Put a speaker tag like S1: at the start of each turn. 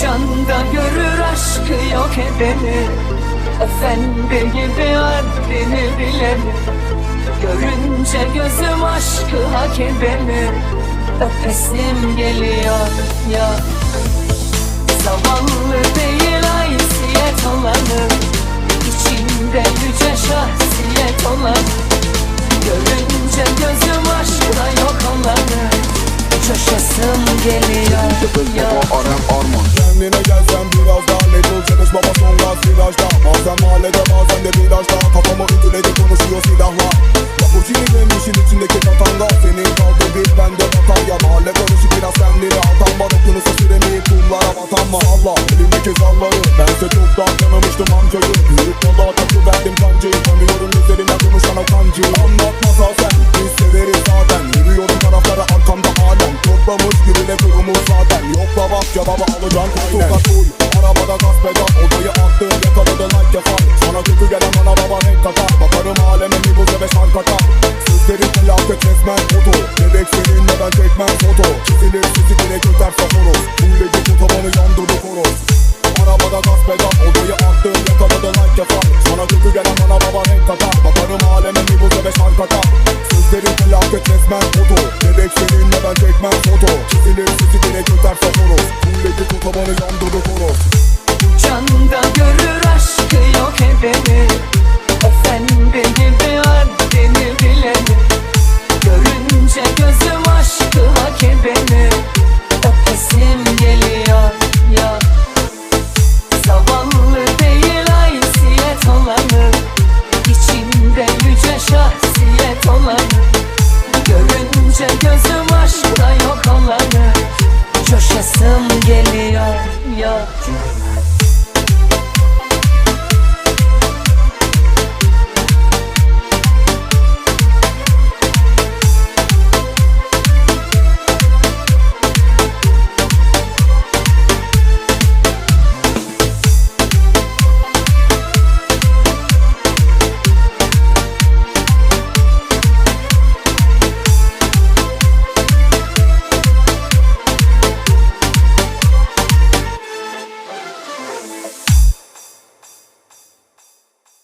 S1: Canda görür aşkı yok edeni. Efendi gibi haddini bileni. Görünce gözüm aşkı hak edeni. Öpesim geliyor ya geliyor ya
S2: Arem Arman
S3: Kendine gelsen biraz daha Label çalış baba son gaz virajda Bazen mahallede bazen de virajda. Kafamı ütüledi konuşuyor silahla. Lamborghini benim işin içindeki katanga. Senin kaldı bir bende batarya. Mahalle konuşup biraz kendini altan var Okyanusa süremeyip kumlara batan mı Allah elimdeki zalları. Bense çoktan tanımıştım amcayı Kurumuz zaten Yokla bak cevabı alacaksın. Koltuklar full Arabada gaz pedal odayı attım Yakaladın like yapar. Sana kötü gelen bana baba renk katar. Bakarım aleme bir buz ve şark atar. Sözlerin felaket resmen foto. Bebek seninle ben çekmem foto. Çizilir sizi direkt öter saforoz Çizilir sizi direkt öter saforoz Bulleci otobanı yandırdı horoz